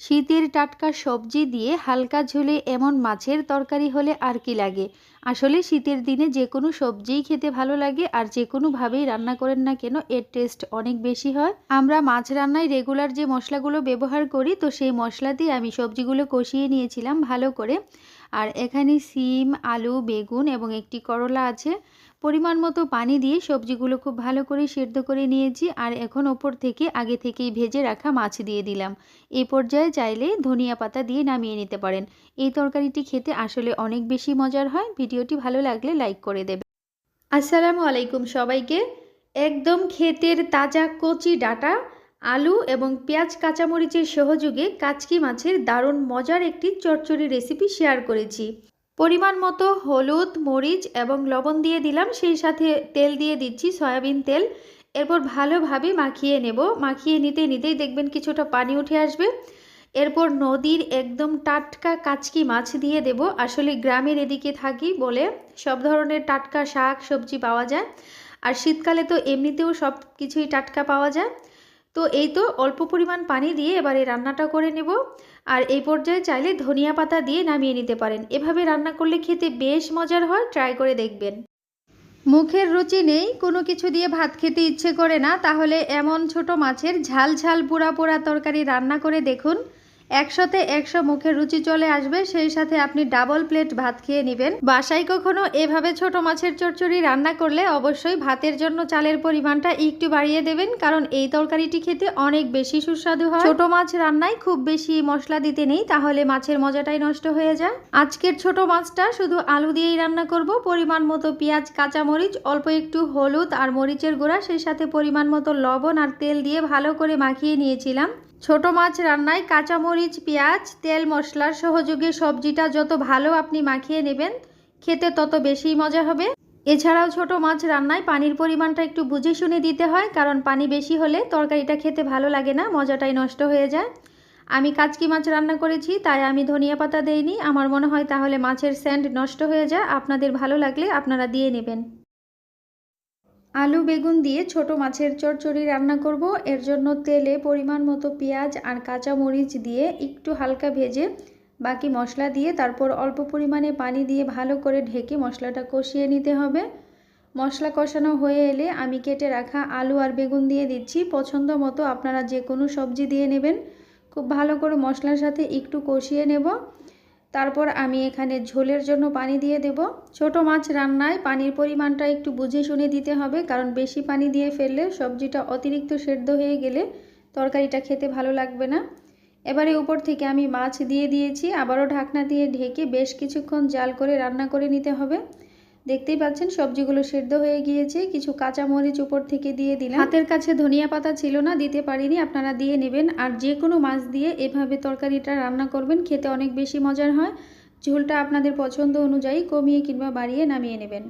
শীতের টাটকা সবজি দিয়ে হালকা ঝোলে এমন মাছের তরকারি হলে আর কি লাগে? আসলে শীতের দিনে যে কোনো সবজিই খেতে ভালো লাগে আর যে কোনোভাবেই রান্না করেন না কেন এর টেস্ট অনেক বেশি হয়। আমরা মাছ রান্নায় রেগুলার যে মশলাগুলো ব্যবহার করি, তো সেই মশলা দিয়ে আমি সবজিগুলো কষিয়ে নিয়েছিলাম ভালো করে। আর এখানে সিম, আলু, বেগুন এবং একটি করলা আছে। পরিমাণ মতো পানি দিয়ে সবজিগুলো খুব ভালো করে সেদ্ধ করে নিয়েছি আর এখন ওপর থেকে আগে থেকেই ভেজে রাখা মাছ দিয়ে দিলাম। এই পর্যায়ে চাইলে ধনিয়া পাতা দিয়ে নামিয়ে নিতে পারেন। এই তরকারিটি খেতে আসলে অনেক বেশি মজার হয়। ভিডিওটি ভালো লাগলে লাইক করে দেবে আসসালামু আলাইকুম সবাইকে। একদম ক্ষেতের তাজা কচি ডাটা, আলু এবং পেঁয়াজ কাঁচামরিচের সহযোগে কাচকি মাছের দারুণ মজার একটি চচ্চড়ি রেসিপি শেয়ার করেছি। পরিমাণ মতো হলুদ, মরিচ এবং লবণ দিয়ে দিলাম। সেই সাথে তেল দিয়ে দিচ্ছি সয়াবিন তেল। এরপর ভালোভাবে মাখিয়ে নেব। মাখিয়ে নিতে নিতেই দেখবেন কিছুটা পানি উঠে আসবে। এরপর নদীর একদম টাটকা কাচকি মাছ দিয়ে দেব। আসলে গ্রামের এদিকে থাকি বলে সব ধরনের টাটকা শাক, সবজি পাওয়া যায়। আর শীতকালে তো এমনিতেও সব কিছুই টাটকা পাওয়া যায়। তো এই তো অল্প পরিমাণ পানি দিয়ে এবারে রান্নাটা করে নেব। আর এই পর্যায়ে চাইলে ধনিয়া পাতা দিয়ে নামিয়ে নিতে পারেন। এভাবে রান্না করলে খেতে বেশ মজার হয়, ট্রাই করে দেখবেন। মুখের রুচি নেই, কোনো কিছু দিয়ে ভাত খেতে ইচ্ছে করে না, তাহলে এমন ছোট মাছের ঝাল ঝাল পোড়া পোড়া তরকারি রান্না করে দেখুন। একশোতে একশো মুখের রুচি চলে আসবে, সেই সাথে আপনি ডাবল প্লেট ভাত খেয়ে নেবেন। বাসায় কখনো এভাবে ছোট মাছের চচ্চড়ি রান্না করলে অবশ্যই ভাতের জন্য চালের পরিমাণটা একটু বাড়িয়ে দেবেন, কারণ এই তরকারিটি খেতে অনেক বেশি সুস্বাদু হয়। ছোট মাছ রান্নায় খুব বেশি মশলা দিতে নেই, তাহলে মাছের মজাটাই নষ্ট হয়ে যায়। আজকের ছোট মাছটা শুধু আলু দিয়েই রান্না করব, পরিমাণ মতো পেঁয়াজ, কাঁচামরিচ, অল্প একটু হলুদ আর মরিচের গুঁড়া, সেই সাথে পরিমাণ মতো লবণ আর তেল দিয়ে ভালো করে মাখিয়ে নিয়েছিলাম। ছোট মাছ রান্নায় কাঁচামরিচ, পেঁয়াজ, তেল মশলার সহযোগে সবজিটা যত ভালো আপনি মাখিয়ে নেবেন, খেতে তত বেশি মজা হবে। এছাড়াও ছোট মাছ রান্নায় পানির পরিমাণটা একটু বুঝে শুনে দিতে হয়, কারণ পানি বেশি হলে তরকারিটা খেতে ভালো লাগে না, মজাটাই নষ্ট হয়ে যায়। আমি কাচকি মাছ রান্না করেছি, তাই আমি ধনিয়া পাতা দেইনি। আমার মনে হয় তাহলে মাছের স্যান্ড নষ্ট হয়ে যায়। আপনাদের ভালো লাগলে আপনারা দিয়ে নেবেন। আলু, বেগুন দিয়ে ছোট মাছের চচ্চড়ি রান্না করব। এর জন্য তেলে পরিমাণ মতো পেঁয়াজ আর কাঁচা মরিচ দিয়ে একটু হালকা ভেজে বাকি মশলা দিয়ে তারপর অল্প পরিমাণে পানি দিয়ে ভালো করে ঢেকে মশলাটা কষিয়ে নিতে হবে। মশলা কষানো হয়ে এলে আমি কেটে রাখা আলু আর বেগুন দিয়ে দিচ্ছি। পছন্দ মতো আপনারা যে কোনো সবজি দিয়ে নেবেন। খুব ভালো করে মশলার সাথে একটু কষিয়ে নেব। তারপর আমি এখানে ঝোলের জন্য পানি দিয়ে দেব। ছোট মাছ রান্নায় পানির পরিমাণটা একটু বুঝে শুনে দিতে হবে, কারণ বেশি পানি দিয়ে ফেললে সবজিটা অতিরিক্ত সেদ্ধ হয়ে গেলে তরকারিটা খেতে ভালো লাগবে না। এবারে উপর থেকে আমি মাছ দিয়ে দিয়েছি। আবারও ঢাকনা দিয়ে ঢেকে বেশ কিছুক্ষণ জাল করে রান্না করে নিতে হবে। দেখতেই পাচ্ছেন, সবজিগুলো সেদ্ধ হয়ে গিয়েছে। কিছু কাঁচা মরিচ উপর থেকে দিয়ে দিলাম। হাতের কাছে ধনিয়া পাতা ছিল না, দিতে পারিনি, আপনারা দিয়ে নেবেন। আর যে কোনো মাছ দিয়ে এভাবে তরকারিটা রান্না করবেন, খেতে অনেক বেশি মজার হয়। ঝোলটা আপনাদের পছন্দ অনুযায়ী কমিয়ে কিংবা বাড়িয়ে নামিয়ে নেবেন।